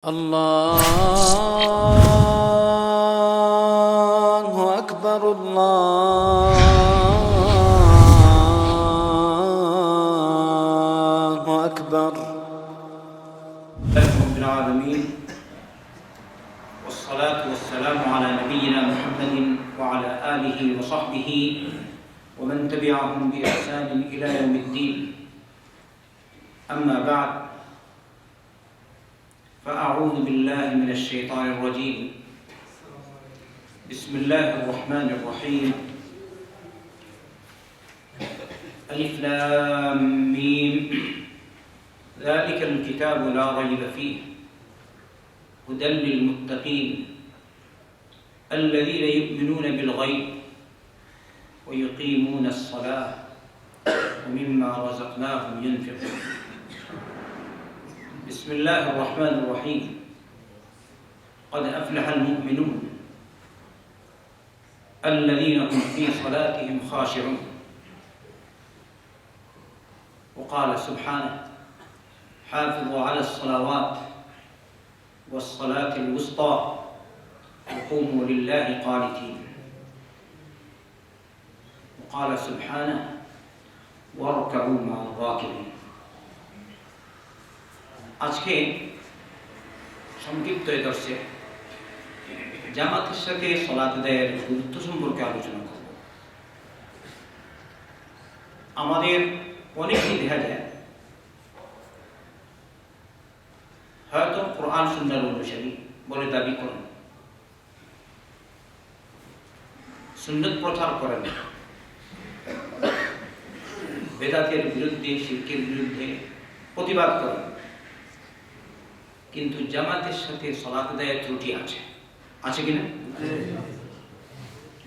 الله أكبر الله أكبر رب العالمين والصلاة والسلام على نبينا محمد وعلى آله وصحبه ومن تبعهم بإحسان إلى يوم الدين. أما بعد فأعوذ بالله من الشيطان الرجيم. بسم الله الرحمن الرحيم. ألف لام ميم. ذلك الكتاب لا ريب فيه. هدى للمتقين. الذين يؤمنون بالغيب ويقيمون الصلاة ومما رزقناهم ينفقون. بسم الله الرحمن الرحيم. قد أفلح المؤمنون الذين هم في صلاتهم خاشعون. وقال سبحانه حافظوا على الصلوات والصلاة الوسطى وقوموا لله قانتين. وقال سبحانه واركعوا مع الراكعين. আজকে সংক্ষিপ্ত এ দর্শে জামাতের সাথে সলাত দেয়ের গুরুত্ব সম্পর্কে আলোচনা করব। আমাদের অনেকেই দেখা যায়, হয়তো কোরআন সুন্দর অনুসারী বলে দাবি করেন। সুন্নত প্রচার করেন বেদাতের বিরুদ্ধে শিল্পের বিরুদ্ধে প্রতিবাদ করেন। কিন্তু জামাতের সাথে সলাত দেয় ত্রুটি আছে আছে কিনা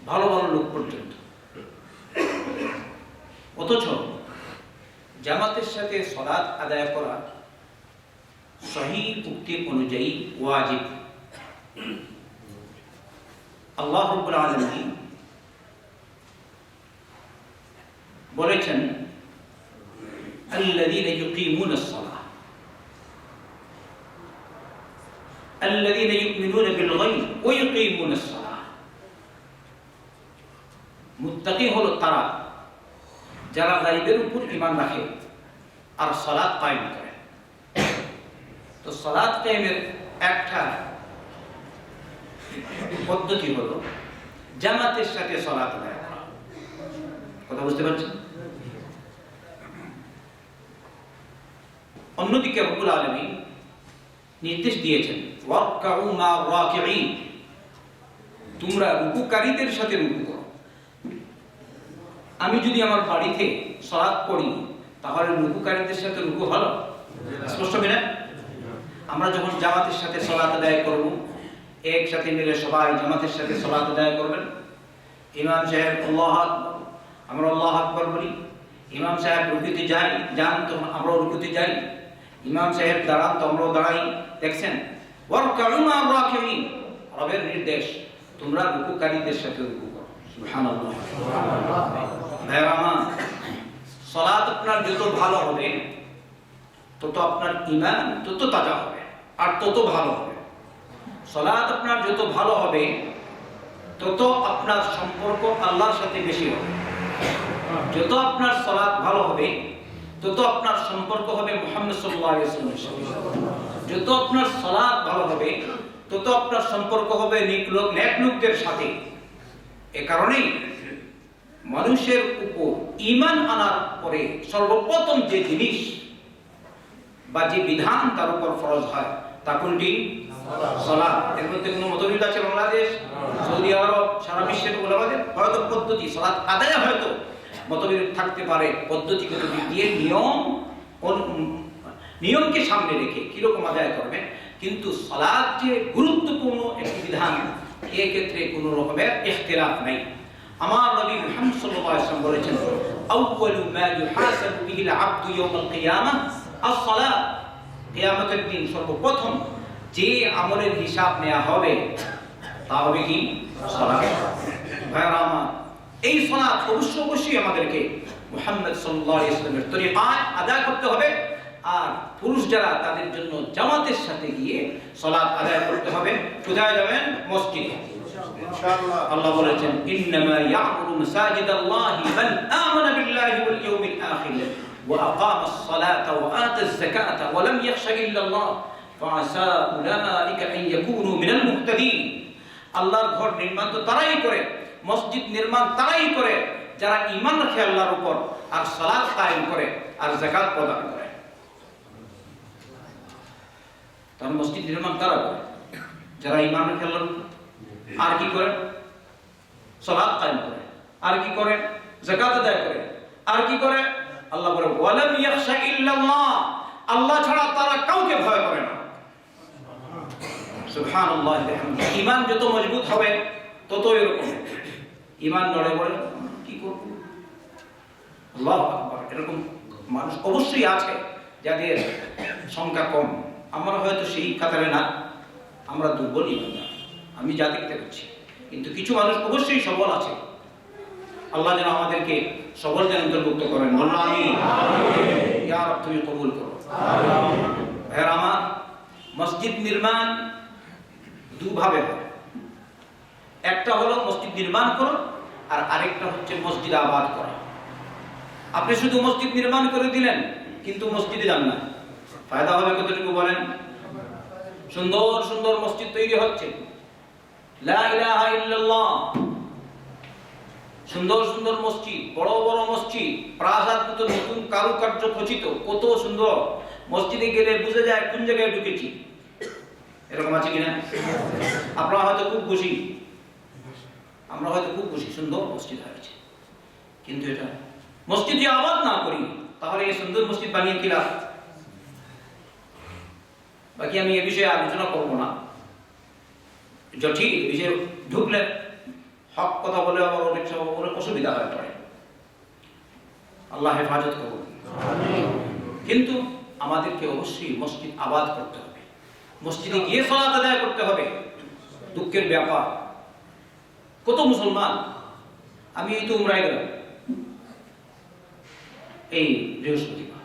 ভালো ভালো লোক পর্যন্ত অথচ জামাতের সাথে সলাৎ আদায় করা সহি উক্তি অনুযায়ী ওয়াজিব আল্লাহ রব্বুল আলামিন বলেছেন الذين يقيمون الصلاة الذين يؤمنون بالغيب ويقيمون الصلاة মুত্তাকি হলো তারা যারা গাইবের উপর ইমান রাখে আর সালাত কায়েম করে তো সালাত কায়েমের একটা পদ্ধতি হলো জামাতের সাথে সালাত আদায় করা কথা বুঝতে পারছেন অন্যদিকে রব্বুল আলামিন নির্দেশ দিয়েছেন তোমরা রুকুকারীদের সাথে রুকু করো। আমি যদি আমার বাড়িতে সালাত করি তাহলে রুকুকারীদের সাথে রুকু হলো স্পষ্ট কিনা? আমরা যখন জামাতের সাথে সলাত আদায় করব, একসাথে মিলে সবাই জামাতের সাথে সলাত আদায় করবেন? ইমাম সাহেব, আল্লাহ আমরা আল্লাহ আকবর বলি, ইমাম সাহেব রুকুতে যাই, যান তো আমরাও রুকুতে যাই। ইমাম সাহেব দাঁড়ান তো আমরাও দাঁড়াই, দেখছেন? রবের নির্দেশ, তোমরা রুকুকারীদের সাথে রুকু করো। সলাত আপনার যত ভালো হবে, তত আপনার ইমান তত তাজা হবে, আর তত ভালো হবে। সলাৎ আপনার যত ভালো হবে, তত আপনার সম্পর্ক আল্লাহর সাথে বেশি হবে। যত আপনার সলাৎ ভালো হবে, তত আপনার সম্পর্ক হবে মুহাম্মদ ওয়াসাল্লামের সাথে। যত আপনার সলাৎ ভালো হবে তত আপনার সম্পর্ক হবে নেক লোক সাথে। এ কারণেই মানুষের উপর ঈমান আনার পরে সর্বপ্রথম যে জিনিস বা যে বিধান তার উপর ফরজ হয় তা কোনটি? সালাত এর মধ্যে কোনো মতবিদ আছে বাংলাদেশ? সৌদি আরব সারা বিশ্বের ওলামাদের হয়তো পদ্ধতি সালাত আদায় হয়তো মতবিদ থাকতে পারে। পদ্ধতিগত দিক দিয়ে নিয়ম নিয়মকে সামনে রেখে কীরকম আদায় করবে? কিন্তু সালাত যে গুরুত্বপূর্ণ একটি বিধান, এক্ষেত্রে ক্ষেত্রে কোনো রকমের ইখতিলাফ নাই। আমার নবী মুহাম্মদ সাল্লাল্লাহু আলাইহি বলেছেন, আউয়ালু মা ইউহাসাবু বিহিল আবদু ইয়াউমাল কিয়ামাহ আস-সালাত। কিয়ামতের দিন সর্বপ্রথম যে আমলের হিসাব নেওয়া হবে, তা হবে কি? সালাত। এই সালাত অবশ্য অবশ্যই আমাদেরকে মুহাম্মদ সাল্লাল্লাহু আলাইহি ওয়াসাল্লামের তরিকায় আদায় করতে হবে। আর পুরুষ যারা তাদের জন্য জামাতের সাথে গিয়ে সলাপ আদায় করতে হবে। কোথায় যাবেন? মসজিদে। আল্লাহ বলেছেন ইন্নামা ইয়ামুরু মাসাজিদাল্লাহি মান আমানা বিল্লাহি ওয়াল ইয়াউমিল আখির ওয়া আকামা আস-সালাতা আল্লাহর ঘর নির্মাণ তো তারাই করে মসজিদ নির্মাণ তারাই করে যারা ইমান রাখে আল্লাহর উপর আর সালাত কায়েম করে আর যাকাত প্রদান করে। তার মসজিদ নির্মাণ তারা করে? যারা আল্লাহর উপর? আর কি করে? সালাত কায়েম করে। আর কি করে? যাকাত আদায় করে। আর কি করে? আল্লাহ বলে, ওয়ালাম ইয়াখশা ইল্লাল্লাহ। আল্লাহ ছাড়া তারা কাউকে ভয় করে না। সুবহানাল্লাহ বিহামদিহি। ঈমান যত মজবুত হবে তত এরকম ঈমান নড়ে পড়ে কি করব? আল্লাহ আকবার। এরকম মানুষ অবশ্যই আছে যাদের সংখ্যা কম। আমরা হয়তো সেই কাতারে না আমরা দুর্বল ইমানদার। আমি যা দেখতে পাচ্ছি। কিন্তু কিছু মানুষ অবশ্যই সবল আছে। আল্লাহ যেন আমাদেরকে সবল যেন অন্তর্ভুক্ত করেন। আমি ইয়া রব তুমি কবুল করো। ভাইয়ের আমার মসজিদ নির্মাণ দুভাবে হয়। একটা হলো মসজিদ নির্মাণ করো আর আরেকটা হচ্ছে মসজিদ আবাদ করা। আপনি শুধু মসজিদ নির্মাণ করে দিলেন কিন্তু মসজিদে যান না। ফায়দা হবে কতটুকু বলেন? সুন্দর সুন্দর মসজিদ তৈরি হচ্ছে। সুন্দর সুন্দর মসজিদ, বড় বড় মসজিদ, প্রাসাদ মতো নতুন কারুকার্য খচিত, কত সুন্দর। মসজিদে গেলে বুঝে যায় কোন জায়গায় ঢুকেছি। এরকম আছে কিনা? আপনারা হয়তো খুব খুশি। আমরা হয়তো খুব খুশি, সুন্দর মসজিদ হয়েছে। কিন্তু এটা মসজিদ যদি আবাদ না করি, তাহলে এই সুন্দর মসজিদ বানিয়ে কি লাভ? বাকি আমি এ বিষয়ে আলোচনা করব না। জটিল এই বিষয়ে ঢুকলে হক কথা বলে আবার অনেক সময় অসুবিধা হয়ে পড়ে। আল্লাহ হেফাজত করুন। কিন্তু আমাদেরকে অবশ্যই মসজিদ আবাদ করতে হবে। মসজিদে গিয়ে সলাত আদায় করতে হবে। দুঃখের ব্যাপার। কত মুসলমান? আমি এই তো উমরায় গেলাম। এই বৃহস্পতিবার।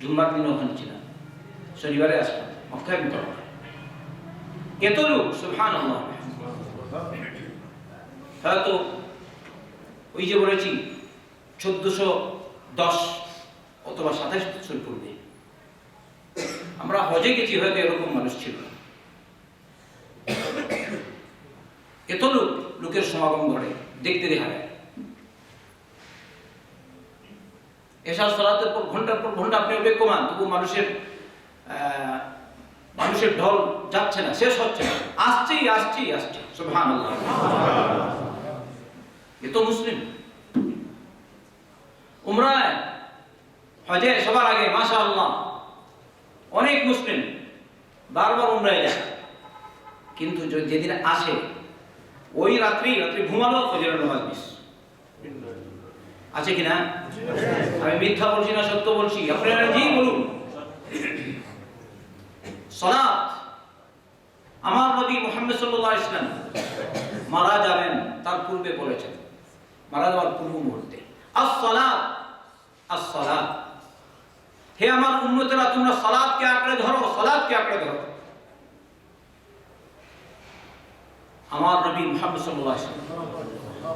জুম্মার দিন ওখানে ছিলাম। শনিবারে আসলাম মক্কায় বিতরণ এত লোক সুবহান হয়তো ওই যে বলেছি, চোদ্দশো দশ অথবা সাতাশ বছর পূর্বে। আমরা হজে গেছি, হয়তো এরকম মানুষ ছিল। এত লোক লোকের সমাগম ঘটে, দেখতে দেখা যায়। এসব সলাতের পর ঘণ্টার পর ঘণ্টা আপনি ওটা কমান তবু মানুষের মানুষের ঢল যাচ্ছে না, শেষ হচ্ছে না। আসছেই আসছেই আসছে সুবহান এ তো মুসলিম। উমরায়, হজে সবার আগে মাসা আল্লাহ অনেক মুসলিম বারবার উমরায় যায়। কিন্তু যেদিন আসে, ওই রাত্রি রাত্রি ঘুমালো ফজরের নামাজ মিস আছে কিনা? আমি মিথ্যা বলছি না, সত্য বলছি। আপনারা যেই বলুন। সলাত। আমার নবী মুহাম্মদ সাল্লাল্লাহু আলাইহি ওয়াসাল্লাম মারা যাবেন তার পূর্বে বলেছেন। মারা যাওয়ার পূর্ব মুহূর্তে। আস-সালাত আস-সালাত। হে আমার উম্মতেরা তোমরা সালাতকে আঁকড়ে ধরো সালাতকে আঁকড়ে ধরো। আমার নবী মুহাম্মদ আলাইহি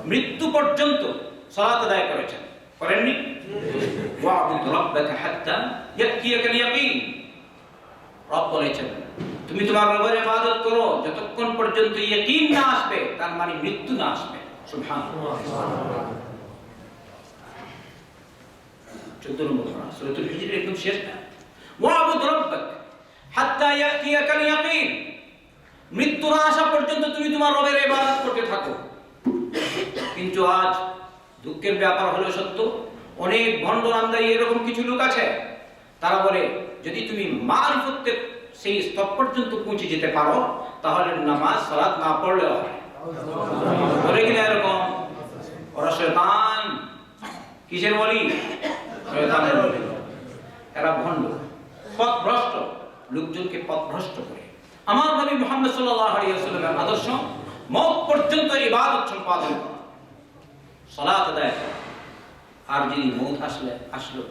মৃত্যু পর্যন্ত সালাত আদায় করেছেন। করেননি? রাব্বাকা হাত্তা ইয়াতিয়াকাল ইয়াকিন। রব বলেছেন, তুমি তোমার রবের ইবাদত করো, যতক্ষণ পর্যন্ত ইয়াকিন না আসবে, তার মানে মৃত্যু না আসবে। আসা পর্যন্ত তুমি তোমার রবের ইবাদত করতে থাকো। কিন্তু আজ দুঃখের ব্যাপার হলো সত্য, অনেক ভণ্ড নামদারি এরকম কিছু লোক আছে, তারা বলে যদি তুমি মার মারিফতের সেই স্তর পর্যন্ত পৌঁছে যেতে পারো, তাহলে নামাজ, সালাত না পড়লেও হয়। কিনা এরকম? ওরা শয়তান। কিসের বলি? শয়তানের বলি। এরা ভণ্ড। পথভ্রষ্ট। লোকজনকে পথভ্রষ্ট করে। আমার নবী মুহাম্মদ সাল্লাল্লাহু আলাইহি ওয়াসাল্লামের আদর্শ মত পর্যন্ত ইবাদত সম্পাদন করা। সালাত আদায় আর যদি মৌত আসলে, আসলো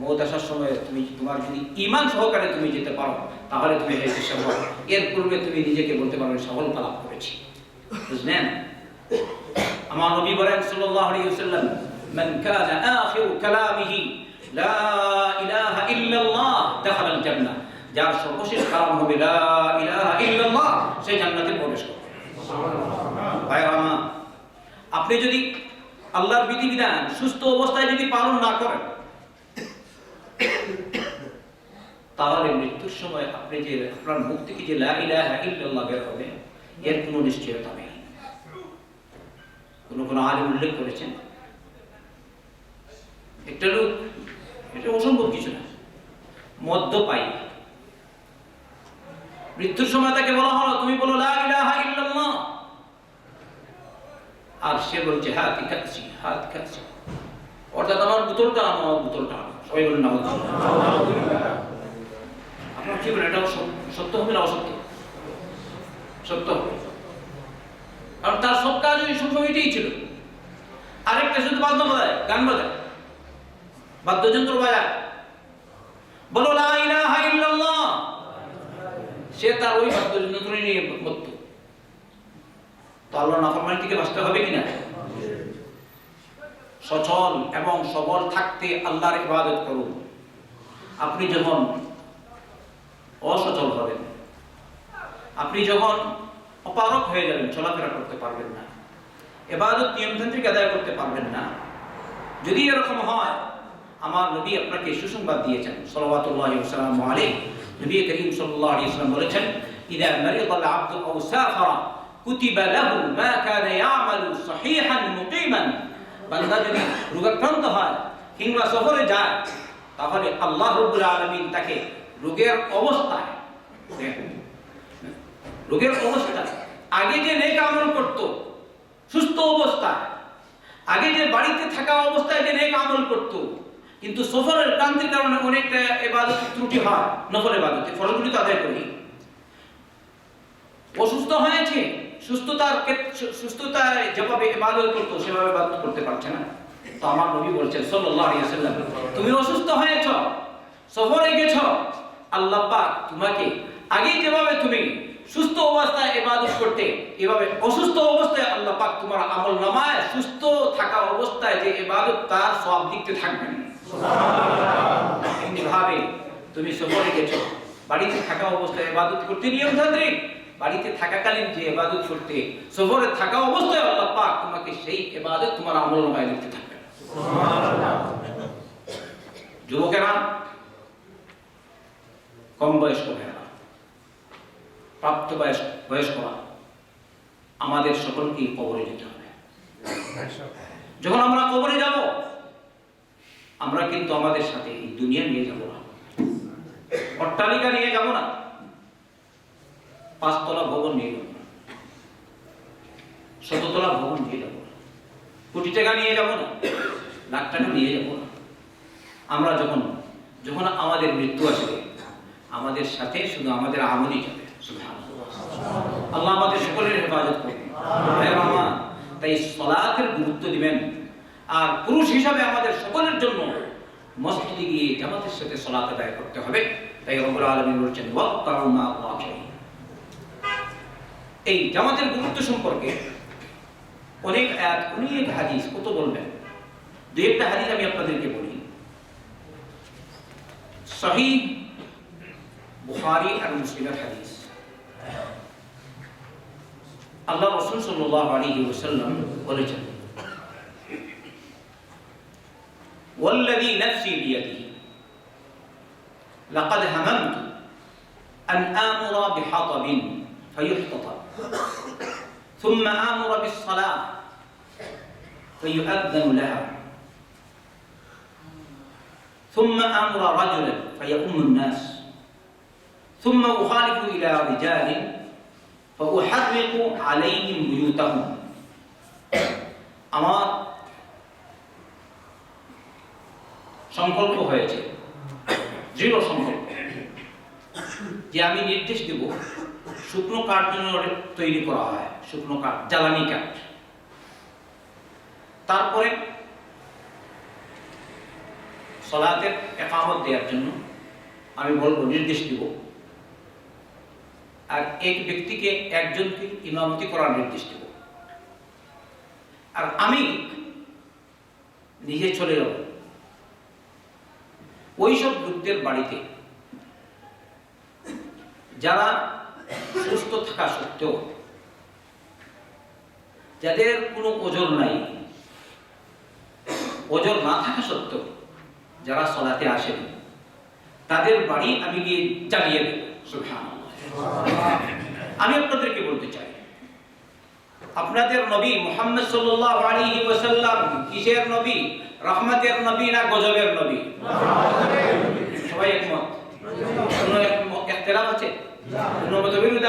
মৌত আসার সময় তুমি, তোমার যদি ইমান সহকারে তুমি যেতে পারো, তাহলে তুমি হয়েছে সফল এর পূর্বে তুমি নিজেকে বলতে পারবে সফলতা লাভ করেছি। বুঝলেন? আমার নবী বলেন সাল্লাল্লাহু আলাইহি ওয়াসাল্লাম, মান কানা আখিরু কালামিহি, লা ইলাহা ইল্লাল্লাহ জান্নাহ। যার সর্বশেষ কালাম হবে, লা ইলাহা ইল্লাল্লাহ সে জান্নাতে প্রবেশ করবে। আপনি যদি আল্লাহর বিধিবিধান সুস্থ অবস্থায় যদি পালন না করেন তাহলে মৃত্যুর সময় আপনি যে, আপনার মুখ থেকে যে লা ইলাহা ইল্লাল্লাহ বের হবে, এর কোনো নিশ্চয়তা নেই। কোনো কোনো আলিম উল্লেখ করেছেন? একটা লোক, এটা অসম্ভব কিছু না। মদ্যপায়ী মৃত্যুর সময় তাকে বলা হলো, তুমি বলো আর সে বলছে, হাত খাচ্ছি হাত খাচ্ছি অর্থাৎ আমার বোতলটা আমার বোতলটা সবাই বলেন না আপনার কি বলেন এটা সত্য? হবে না অসত্য? সত্য হবে। কারণ তার সব কাজ ওই সবসময় এটাই ছিল। আরেকটা শুধু বাদ্য বাজায়, গান বাজায়। বাদ্যযন্ত্র বাজায়। বলো, লা ইলাহা সে তার ওই বাদ্যযন্ত্র নিয়ে মত্ত তো আল্লাহ নাফরমানি থেকে বাঁচতে হবে কিনা? সচল এবং সবল থাকতে আল্লাহর ইবাদত করুন। আপনি যখন অসচল হবেন আপনি যখন অপারক হয়ে যাবেন চলাফেরা করতে পারবেন না। এবাদত নিয়মতান্ত্রিক আদায় করতে পারবেন না। যদি এরকম হয়, আমার নবী আপনাকে সুসংবাদ দিয়েছেন সাল্লাল্লাহু ওয়াসাল্লাম আলাইহি। নবী করিম সাল্লাল্লাহু আলাইহি ওয়াসাল্লাম বলেছেন মারিদ আল আবদু আও সাফারা কুতিবা লাহু মা কানা ইয়ামালু সহিহান মুকিমান। বান্দা যদি রোগাক্রান্ত হয়, কিংবা সফরে যায়, তাহলে আল্লাহ রব্বুল আলামিন তাকে রোগের অবস্থায় রোগের অবস্থায় আগে যে নেক আমল করতো, সুস্থ অবস্থায়, আগে যে বাড়িতে থাকা অবস্থায় যে নেক আমল করত, কিন্তু সফরের ক্রান্তির কারণে অনেকটা এবাদত ত্রুটি হয়, নফল এবাদতে ফলগুলি তো আদায় করি। অসুস্থ হয়েছে, সুস্থতার সুস্থতায় যেভাবে ইবাদত করতো, সেভাবে ইবাদত করতে পারছে না। তো আমার নবী বলছেন ওয়াসাল্লাম, তুমি অসুস্থ হয়েছ, সফরে গেছ আল্লাহ পাক তোমাকে আগে যেভাবে তুমি সুস্থ অবস্থায় ইবাদত করতে এভাবে অসুস্থ অবস্থায় আল্লাহ পাক তোমার আমল নামায় সুস্থ থাকা অবস্থায় যে ইবাদত তার সব লিখতে থাকবেন এমনিভাবে তুমি সফরে গেছো। বাড়িতে থাকা অবস্থায় ইবাদত করতে নিয়মতান্ত্রিক। বাড়িতে থাকাকালীন যে ইবাদত করতে সফরে থাকা অবস্থায় আল্লাহ পাক তোমাকে সেই ইবাদত তোমার আমল নামায় লিখতে থাকবে। যুবকেরা কম বয়স্ক ভাইয়েরা, প্রাপ্ত বয়স্ক বয়স্করা, আমাদের সকলকেই কবরে যেতে হবে। যখন আমরা কবরে যাব, আমরা কিন্তু আমাদের সাথে এই দুনিয়া নিয়ে যাব না। অট্টালিকা নিয়ে যাব না। পাঁচতলা ভবন নিয়ে যাব না। শততলা ভবন নিয়ে যাব না। কোটি টাকা নিয়ে যাব না। লাখ টাকা নিয়ে যাব না। আমরা যখন যখন আমাদের মৃত্যু আসবে আমাদের সাথে শুধু আমাদের আমলই যাবে আল্লাহ আমাদের সকলের হেফাজত করবে ভাইয়ের আমার, তাই সলাতের গুরুত্ব দিবেন। আর পুরুষ হিসাবে আমাদের সকলের জন্য মসজিদে গিয়ে জামাতের সাথে সলাত আদায় করতে হবে। তাই রব্বুল আলামিন বলছেন এই জামাতের গুরুত্ব সম্পর্কে অনেক এক অনেক হাদিস কত বলবেন? দুই একটা হাদিস আমি আপনাদেরকে বলি। সহিহ বুখারী আর মুসলিমের হাদিস আল্লাহ রসুল সাল্লাহ আলী ওসাল্লাম বলেছেন والذي نفسي بيده لقد هممت أن آمر بحطب فيحتطب ثم آمر بالصلاة فيؤذن لها ثم أمر رجلا فيؤم الناس ثم أخالف إلى رجال فأحرق عليهم بيوتهم আমার সংকল্প হয়েছে দৃঢ় সংকল্প যে আমি নির্দেশ দেব শুকনো কাঠ জন্য তৈরি করা হয় শুকনো কাঠ জ্বালানি কাঠ তারপরে সলাতের একামত দেওয়ার জন্য আমি বলবো নির্দেশ দিব আর এক ব্যক্তিকে একজনকে ইমামতি করার নির্দেশ দিব আর আমি নিজে চলে যাব ওইসব লোকদের বাড়িতে যারা সুস্থ থাকা সত্ত্বেও যাদের কোনো ওজন নাই ওজন না থাকা সত্ত্বেও যারা সলাতে আসেন, তাদের বাড়ি আমি গিয়ে চালিয়ে দেব। আমি আপনাদেরকে বলতে চাই, আপনাদের নবী মোহাম্মদ সাল্লাল্লাহু আলাইহি ওয়াসাল্লাম কিসের নবী? রহমতের নবী না গজবের নবী? সবাই একমত?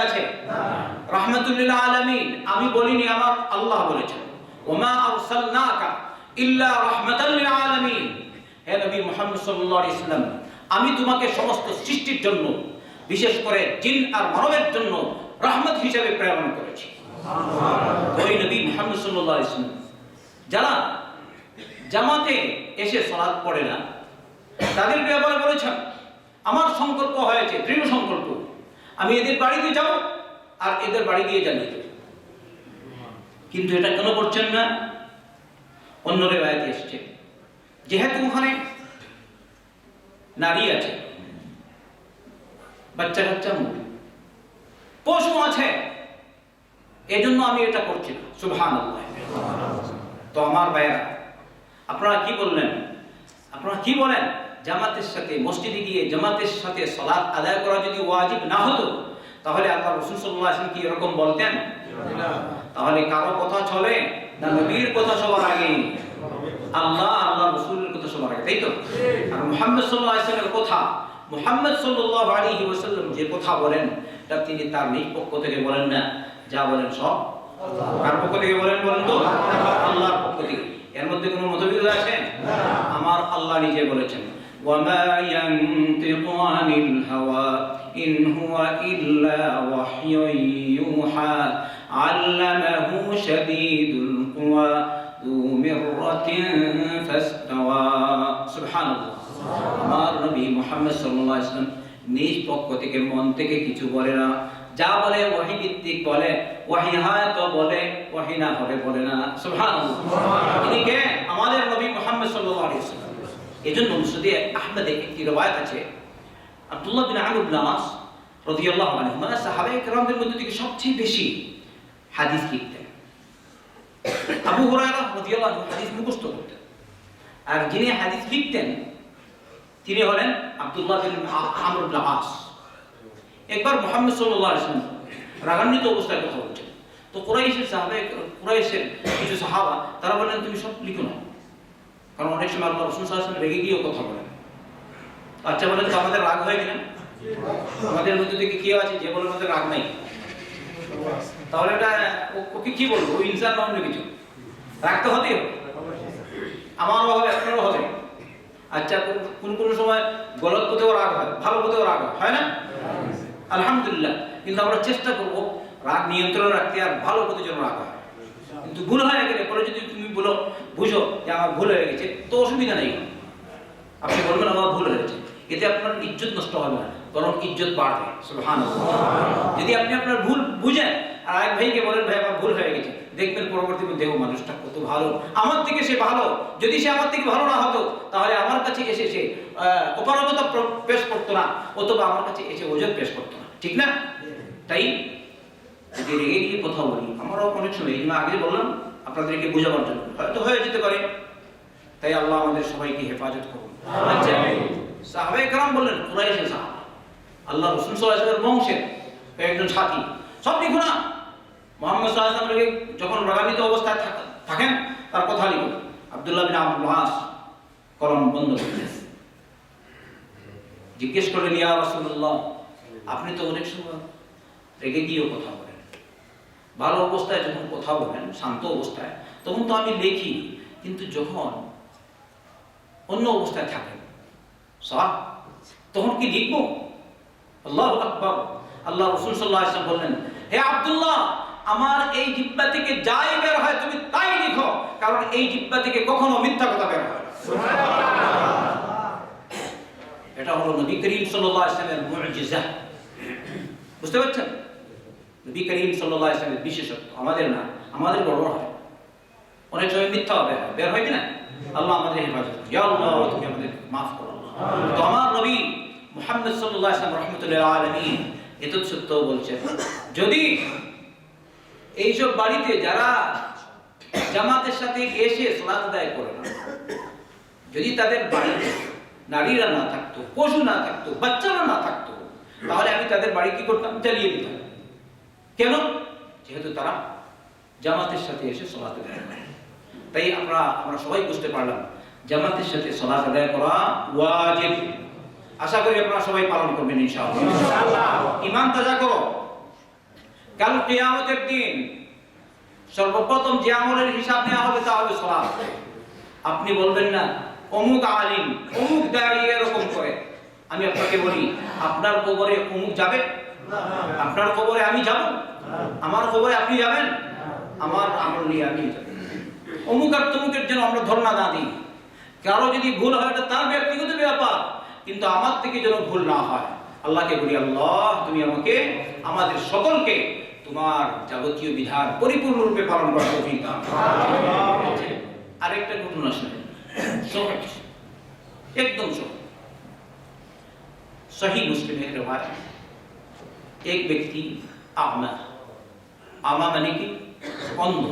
আছে? আমি বলিনি আল্লাহ বলেছেন, ওমা নবী আমি তোমাকে সমস্ত সৃষ্টির জন্য বিশেষ করে জিন আর মানবের জন্য রহমত হিসেবে প্রেরণ করেছি। যারা জামাতে এসে সালাত পড়ে না, তাদের ব্যাপারে বলেছেন, আমার সংকল্প হয়েছে, দৃঢ় সংকল্প, আমি এদের বাড়িতে যাব আর এদের বাড়ি গিয়ে জানিয়ে দেব। কিন্তু এটা কেন করছেন না? অন্য রেবায়তে এসছে, যেহেতু ওখানে নারী আছে বাচ্চা কাচ্চা মুখ পশু আছে। এজন্য আমি এটা করছি না। সুবহান তো আমার ভাইয়েরা, আপনারা কি বললেন? আপনারা কি বলেন? জামাতের সাথে, মসজিদে গিয়ে জামাতের সাথে সালাত আদায় করা যদি ওয়াজিব না হতো, তাহলে আল্লাহ রসুল আলাইহি কি এরকম বলতেন? তাহলে কারও কথা চলে না নবীর কথা সবার আগে? আল্লাহ আল্লাহ রসুলের কথা সবার আগে, তাই তো? আর মুহাম্মদ আলাইহি কথা মুহাম্মদ সাল্লাল্লাহু আলাইহি ওয়াসাল্লাম যে কথা বলেন তা তিনি তার নিজ পক্ষ থেকে বলেন না যা বলেন সব কার পক্ষ থেকে বলেন বলেন তো আল্লাহর পক্ষ থেকে এর মধ্যে কোনো মতবিরোধ আছে আমার আল্লাহ নিজে বলেছেন وما ينطق عن الهوى إن هو إلا وحي يوحى علمه شديد القوى ذو مرة فاستوى سبحان الله আমার নবী মোহাম্মদ সাল্লাল্লাহু আলাইহি ওয়াসাল্লাম নিজ পক্ষ থেকে মন থেকে কিছু বলে না। যা বলে ওয়াহি ভিত্তিক বলে ওয়াহি হয় তো বলে ওয়াহি না হবে বলে না। সুবহানাল্লাহ। তিনি কে? আমাদের নবী মোহাম্মদ সাল্লাল্লাহু আলাইহি ওয়াসাল্লাম। এজন্য আহমদে একটি রওয়ায়াত আছে। আব্দুল্লাহ বিন আমর ইবনে আস রাদিয়াল্লাহু আনহু। মানে সাহাবায়ে মধ্যে থেকে সবচেয়ে বেশি হাদিস লিখতেন আবু হুরায়রা রাদিয়াল্লাহু আনহু হাদিস মুখস্থ করতেন। আর যিনি হাদিস লিখতেন তিনি হলেন আব্দুল্লাহ বিন একবার মুহাম্মদ সাল্লাল্লাহু আলাইহি রাগান্বিত অবস্থায় কথা বলছেন। তো কুরাইশের সাহাবে কুরাইশের কিছু সাহাবা, তারা বললেন, তুমি সব লিখো না কারণ অনেক সময় আল্লাহ রসুল সাল্লাল্লাহু রেগে গিয়েও কথা বলেন। আচ্ছা বলেন তো আমাদের রাগ হয় কিনা? আমাদের মধ্যে থেকে কেউ আছে যে বলে আমাদের রাগ নাই? তাহলে এটা ওকে কি বলব? ও ইনসান অন্য কিছু? রাগ তো হতেই হবে। আমারও হবে, আপনারও হবে। আচ্ছা কোন- কোন সময় গলত পথেও রাগ হয়, ভালো পথেও রাগ হয় হয় না? আলহামদুলিল্লাহ। কিন্তু আমরা চেষ্টা করব রাগ নিয়ন্ত্রণ রাখতে আর ভালো পথে যেন রাগ হয়। কিন্তু ভুল হয়ে গেলে পরে যদি তুমি বলো, বুঝো যে আমার ভুল হয়ে গেছে তো অসুবিধা নেই। আপনি বলবেন, আমার ভুল হয়েছে এতে আপনার ইজ্জত নষ্ট হবে না, বরং ইজ্জত বাড়বে। যদি আপনি আপনার ভুল বুঝেন, আর এক ভাইকে বলেন, ভাই, আমার ভুল হয়ে গেছে দেখবেন পরবর্তী দেহ মানুষটা কত ভালো। আমার থেকে সে ভালো। যদি সে আমার থেকে ভালো না হতো, তাহলে আমার কাছে এসে সে অপারগতা পেশ করতো না, অথবা আমার কাছে এসে ওজন পেশ করতো না। ঠিক না? তাই যদি রেগে গিয়ে কথা বলি, আমারও অনেক সময়, এই আগে বললাম, আপনাদেরকে বোঝাবার জন্য। হয়তো হয়ে যেতে পারে। তাই আল্লাহ আমাদের সবাইকে হেফাজত করুন। আচ্ছা, সাহাবাই কালাম বললেন, কুরাইশের সাহাবা। আল্লাহ রসুন সাহেবের বংশের একজন সাথী। সব লিখুন না মোহাম্মদ ওয়াসাল্লাম যখন রাগান্বিত অবস্থায় থাকেন, তার কথা লিখো আব্দুল্লাহ বিন আস কলম বন্ধ করে। জিজ্ঞেস করলেন ইয়া রাসূলুল্লাহ, আপনি তো অনেক সময় রেগে গিয়েও কথা বলেন। ভালো অবস্থায় যখন কথা বলেন, শান্ত অবস্থায়, তখন তো আমি লিখি, কিন্তু যখন অন্য অবস্থায় থাকেন সব তখন কি লিখব? আল্লাহ আকবর। আল্লাহ রসুল সাল্লাহ বললেন, হে আব্দুল্লাহ আমার এই জিব্বা থেকে যাই বের হয় তুমি তাই লিখো। কারণ এই জিব্বা থেকে কখনো মিথ্যা কথা বের হয় এটা হলো নবী করিম সাল্লাল্লাহু আলাইহি ওয়াসাল্লামের মুজিজা। বুঝতে পারছেন? নবী করিম সাল্লাল্লাহু আলাইহি ওয়াসাল্লামের বিশেষত্ব আমাদের না আমাদের বড় হয়। অনেক সময় মিথ্যা হবে বের হয় কিনা আল্লাহ আমাদের হেফাজত। ইয়া আল্লাহ তুমি আমাদের মাফ করো। তো আমার নবী মুহাম্মদ সাল্লাল্লাহু আলাইহি ওয়াসাল্লাম রাহমাতুল্লাহ আলামিন এত সত্য বলছেন যদি এইসব বাড়িতে যারা জামাতের সাথে এসে সালাত আদায় করে না যদি তাদের বাড়িতে নারীরা না থাকতো পশু না থাকতো বাচ্চারা না থাকতো তাহলে আমি তাদের বাড়ি কি করতাম? জ্বালিয়ে দিতাম। কেন? যেহেতু তারা জামাতের সাথে এসে সলাত আদায় করে। তাই আমরা আমরা সবাই বুঝতে পারলাম জামাতের সাথে সলাত আদায় করা ওয়াজিব। আশা করি আপনারা সবাই পালন করবেন ইনশাআল্লাহ। ইমান তাজা করো। কাল কিয়ামতের দিন সর্বপ্রথম যে আমলের হিসাব নেওয়া হবে তা হবে সলাৎ আপনি বলবেন না, অমুক আলিম, অমুক দাঁড়িয়ে এরকম করে। আমি আপনাকে বলি, আপনার কবরে অমুক যাবে? আপনার কবরে আমি যাব। আমার কবরে আপনি যাবেন? আমার আমল নিয়ে আমি অমুক আর তমুকের জন্য আমরা ধর্ণা না দিই। কারও যদি ভুল হয় এটা তার ব্যক্তিগত ব্যাপার, কিন্তু আমার থেকে যেন ভুল না হয়। আল্লাহকে বলি, আল্লাহ, তুমি আমাকে, আমাদের সকলকে তোমার যাবতীয় বিধান পরিপূর্ণরূপে পালন করার দাও আরেকটা ঘটনা শুনেন সহজ। একদম সহজ। সহি মুসলিমের মানে কি? অন্ধ।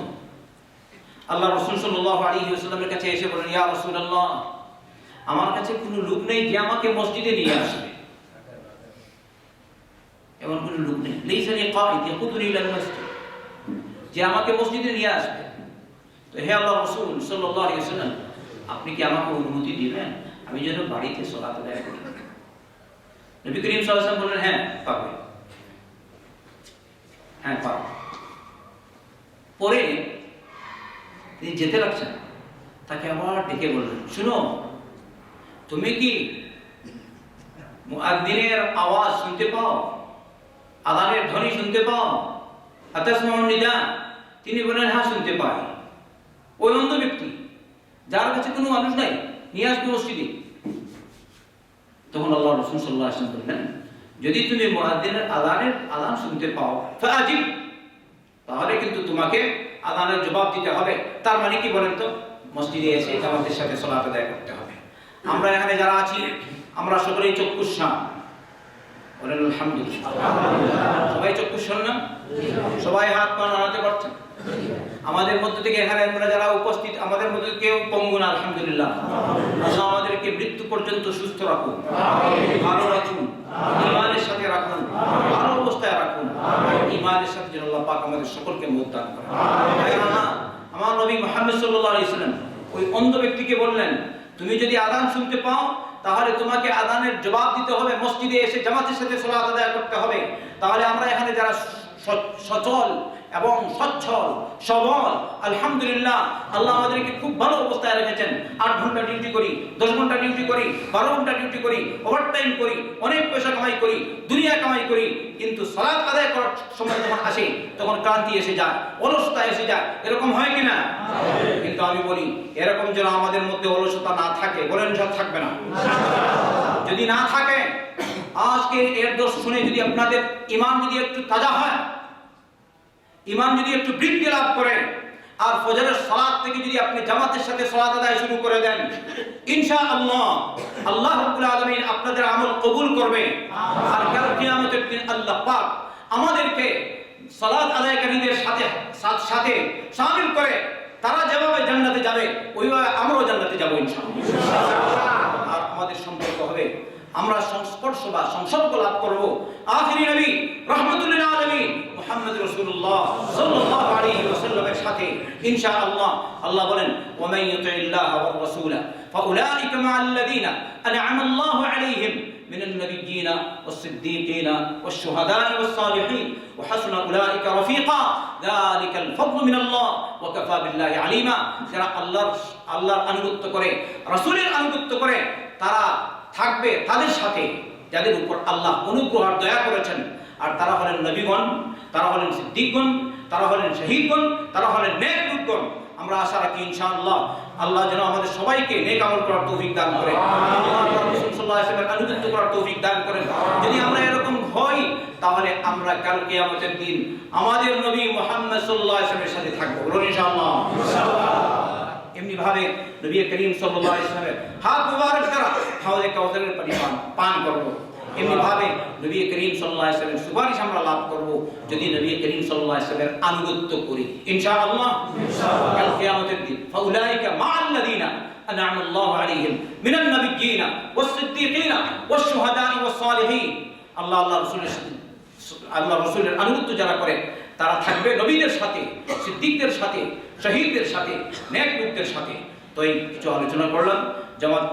আল্লাহ কাছে এসে বলেন ইয়া রাসূলুল্লাহ, আমার কাছে কোনো লোক নেই যে আমাকে মসজিদে নিয়ে আসবে। এমন কোনো লোক নেই। লাইসা লি কাঈদ ইয়াকুতুনি ইলা মসজিদ। যে আমাকে মসজিদে নিয়ে আসবে। তো হে আল্লাহ রসুল সাল্লাল্লাহু আলাইহি ওয়াসাল্লাম, আপনি কি আমাকে অনুমতি দিবেন? আমি যেন বাড়িতে সালাত আদায় করি। নবী করিম সাল্লাল্লাহু আলাইহি বললেন হ্যাঁ পারবে হ্যাঁ পারবে পরে তিনি যেতে লাগছেন। তাকে আবার ডেকে বললেন, শুনো, তুমি কি মুআদ্দিনের আওয়াজ শুনতে পাও? আদানের ধ্বনি শুনতে পাও? আতাসমাউন নিদা। তিনি বলেন হ্যাঁ শুনতে পাই। ওই অন্ধ ব্যক্তি, যার কাছে কোনো মানুষ নাই, নিয়ে আসবে মসজিদে। তখন আল্লাহ রসুল সাল্লাহ আসলাম বললেন, যদি তুমি মুআদ্দিনের আদানের আদান শুনতে পাও ফাজিব তাহলে কিন্তু তোমাকে আদানের জবাব দিতে হবে। তার মানে কি বলেন তো? মসজিদে এসে আমাদের সাথে সলাত আদায় করতে হবে। আমরা এখানে যারা আছি, আমরা সকলেই চক্ষুষাম বলেন আলহামদুলিল্লাহ। সবাই চক্ষুষাম না? সবাই হাত পা নাড়াতে পারছেন? আমাদের মধ্যে থেকে এখানে আমরা যারা উপস্থিত, আমাদের মধ্যে কেউ পঙ্গু না আলহামদুলিল্লাহ। আল্লাহ আমাদেরকে মৃত্যু পর্যন্ত সুস্থ রাখুন, ভালো রাখুন, ইমানের সাথে রাখুন, ভালো অবস্থায় রাখুন। ইমানের সাথে যেন আল্লাহ পাক আমাদের সকলকে মুখ দান করেন আমার নবী মুহাম্মদ আলাইহি ওই অন্ধ ব্যক্তিকে বললেন, তুমি যদি আদান শুনতে পাও তাহলে তোমাকে আদানের জবাব দিতে হবে, মসজিদে এসে জামাতের সাথে সালাত আদায় করতে হবে। তাহলে আমরা এখানে যারা সচল এবং সচ্ছল সবল। আলহামদুলিল্লাহ আল্লাহ আমাদেরকে খুব ভালো অবস্থায় রেখেছেন। আট ঘণ্টা ডিউটি করি দশ ঘণ্টা ডিউটি করি বারো ঘণ্টা ডিউটি করি ওভার টাইম করি অনেক পয়সা কামাই করি দুনিয়া কামাই করি কিন্তু সালাত আদায় করার সময় যখন আসে তখন ক্লান্তি এসে যায় অলসতা এসে যায়। এরকম হয় কিনা? কিন্তু আমি বলি এরকম যেন আমাদের মধ্যে অলসতা না থাকে বলেন সব থাকবে না। যদি না থাকে আজকে এর দোষ শুনে যদি আপনাদের ইমান যদি একটু তাজা হয় ইমান যদি একটু বৃদ্ধি লাভ করে আর ফজরের সালাত থেকে যদি আপনি জামাতের সাথে সালাত আদায় শুরু করে দেন ইনশাআল্লাহ আল্লাহ রাব্বুল আলামিন আপনাদের আমল কবুল করবে। আর কাল কিয়ামতের দিন আল্লাহ পাক আমাদেরকে সালাত আদায়কারীদের সাথে সাথে সাথে শামিল করে তারা যেভাবে জান্নাতে যাবে ওইভাবে আমরাও জান্নাতে যাব ইনশাআল্লাহ। আর আমাদের সম্পর্ক হবে আমরা সংস্পর্শ বা সংসর্গ লাভ করব আখিরি নবী রহমতুল্লাহ আলামিন মুহাম্মদ রাসূলুল্লাহ সাল্লাল্লাহু আলাইহি ওয়াসাল্লামের সাথে ইনশাআল্লাহ আল্লাহ বলেন ওয়া মান ইউতিল্লাহ ওয়ার রাসূলা ফাউলাইকা মা'আল্লাযীনা আন'আমা আল্লাহু আলাইহিম من النبيين والصديقين والشهداء والصالحين وحسن أولئك رفيقا ذلك الفضل من الله وكفى بالله عليما যারা আল্লাহর আল্লাহর আনুগত্য করে রাসূলের আনুগত্য করে তারা থাকবে তাদের সাথে, যাদের উপর আল্লাহ অনুগ্রহ আর দয়া করেছেন। আর তারা হলেন নবীগণ, তারা হলেন সিদ্দিকগণ, তারা হলেন শহীদগণ, তারা হলেন নেক লোকগণ আমরা আশা রাখি ইনশাআল্লাহ আল্লাহ যেন আমাদের সবাইকে নেক আমল করার তৌফিক দান ওয়াসাল্লামের আনুগত্য করার তৌফিক দান করেন। যদি আমরা এরকম হই, তাহলে আমরা কাল কিয়ামতের দিন আমাদের নবী মুহাম্মদ সাল্লাল্লাহু আলাইহি ওয়াসাল্লামের সাথে থাকব। ইনশাআল্লাহ। এমনি ভাবে নবী করিম সাল্লাল্লাহু আলাইহি ওয়াসাল্লামের হাত মুবারক দ্বারা হাওজে কাউসারের পানি পান পান করব এমনি ভাবে নবী করিম সাল্লাল্লাহু আলাইহি ওয়াসাল্লামের সুপারিশ আমরা লাভ করব যদি নবী করিম সাল্লাল্লাহু আলাইহি ওয়াসাল্লামের আনুগত্য করি ইনশাআল্লাহ ইনশাআল্লাহ কাল কিয়ামতের দিন ফাউলাইকা মাআল্লাযিনা أنعم الله عليهم من النبيين والصديقين والشهداء والصالحين الله الله رسول আল্লাহ রসুলের আনুগত্য যারা করে তারা থাকবে নবীদের সাথে সিদ্দিকদের সাথে শহীদদের সাথে, নেক লোকদের সাথে। তো এই কিছু আলোচনা করলাম। জামাত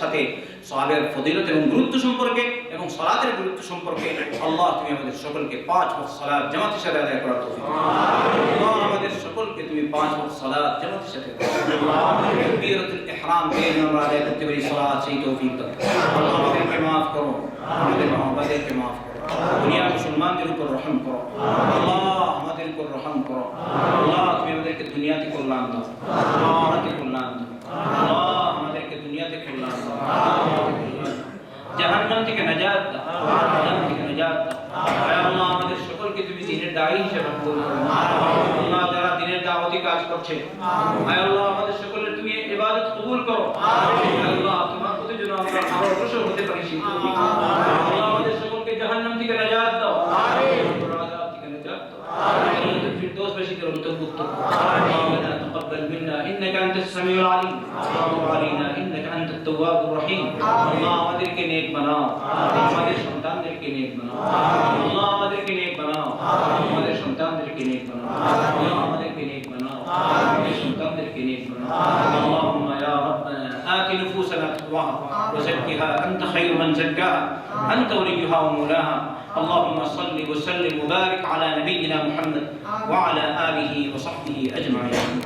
সাথে সহাবের ফদিলত এবং গুরুত্ব সম্পর্কে এবং সলাতের গুরুত্ব সম্পর্কে আল্লাহ তুমি আমাদের সকলকে পাঁচ বছর সালাত জামাতের সাথে আদায় করার আল্লাহ আমাদের সকলকে তুমি পাঁচ বছর সালাত জামাতের সাথে তাকবীরাতুল দিয়ে আমরা আদায় করতে পারি, সালাত সেই তৌফিক আল্লাহ আমাদেরকে মাফ করো আমাদের মা বাবাদেরকে মাফ করো দুনিয়া মুসলমানদের উপর রহম করো। আল্লাহ আমাদের উপর রহম করো। আল্লাহ তুমি আমাদেরকে দুনিয়াতে কল্যাণ দাও। আখিরাতে কল্যাণ দাও। আল্লাহ আমাদেরকে দুনিয়াতে কল্যাণ দাও। জাহান্নাম থেকে নাজাত দাও। জাহান্নাম থেকে নাজাত দাও। আল্লাহ, আমাদের সকলকে তুমি দিনের দায়ী হিসেবে কবুল করো। আল্লাহ যারা দিনের দাওয়াতি কাজ করছে আল্লাহ, আমাদের সকলের তুমি ইবাদত কবুল করো। আল্লাহ, তোমার প্রতি যেন আমরা আরও অগ্রসর হতে পারি আল্লাহ জাহান্নাম থেকে নাজাত দাও আমিন আযাব থেকে নাজাত দাও আমিন ফিরদৌস বাসীদের অন্তর্ভুক্ত করো ربنا تقبل منا انك انت السميع العليم وتب علينا انك انت التواب الرحيم আল্লাহ আমাদেরকে নেক বানাও আমাদের সন্তানদেরকে নেক বানাও আল্লাহ আমাদেরকে নেক বানাও আমাদের সন্তানদেরকে নেক বানাও আল্লাহ আমাদেরকে নেক বানাও আমাদের সন্তানদেরকে নেক বানাও اللهم يا ربنا آت نفوسنا تقواها وزكها أنت خير من زكاها أنت وليها ومولاها اللهم صل وسلم وبارك على نبينا محمد وعلى آله وصحبه أجمعين.